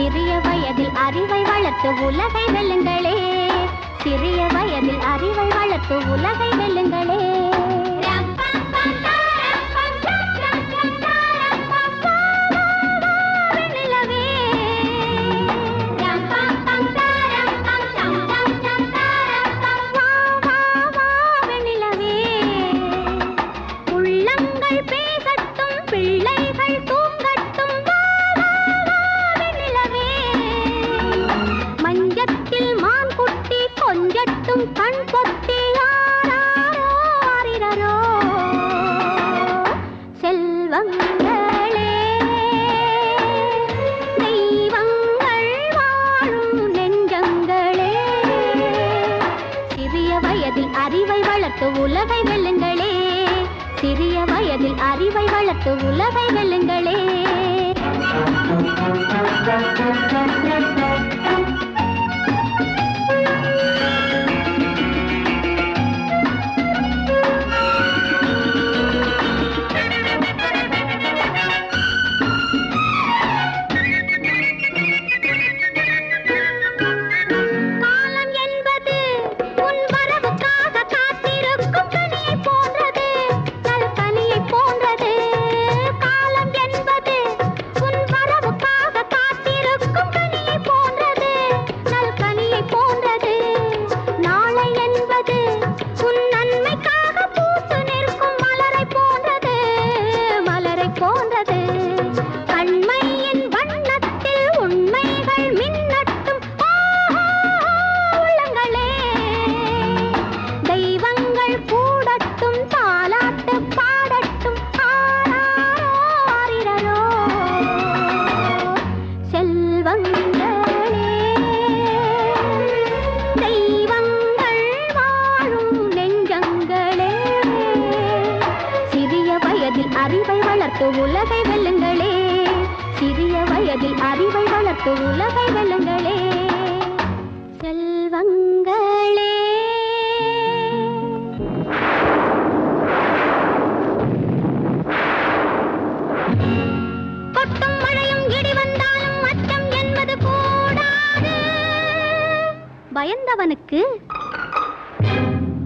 சிறிய வயதில் அறிவை வளர்த்து உலகை வெல்லுங்களே. சிறிய வயதில் அறிவை வளர்த்து உலகை வெல்லுங்களே. பேசட்டும் பிள்ளை குட்டி கண் பொத்தி ஆராரோ ஆரிரரோ. செல்வங்களே தெய்வங்கள் வாழும் நெஞ்சங்களே. சிறிய வயதில் அறிவை வளர்த்து உலகை வெல்லுங்களே. சிறிய வயதில் அறிவை வளர்த்து உலகை வெல்லுங்களே. அறிவை வளர்த்து உலகை வெல்லுங்களே. சிறிய வயதில் அறிவை வளர்த்து உலகை வெல்லுங்களே. செல்வங்களே. கொட்டும் பயந்தவனுக்கு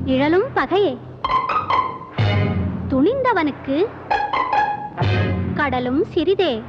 நிழலும் பகையே. துணிந்தவனுக்கு கடலும் சிறிதே.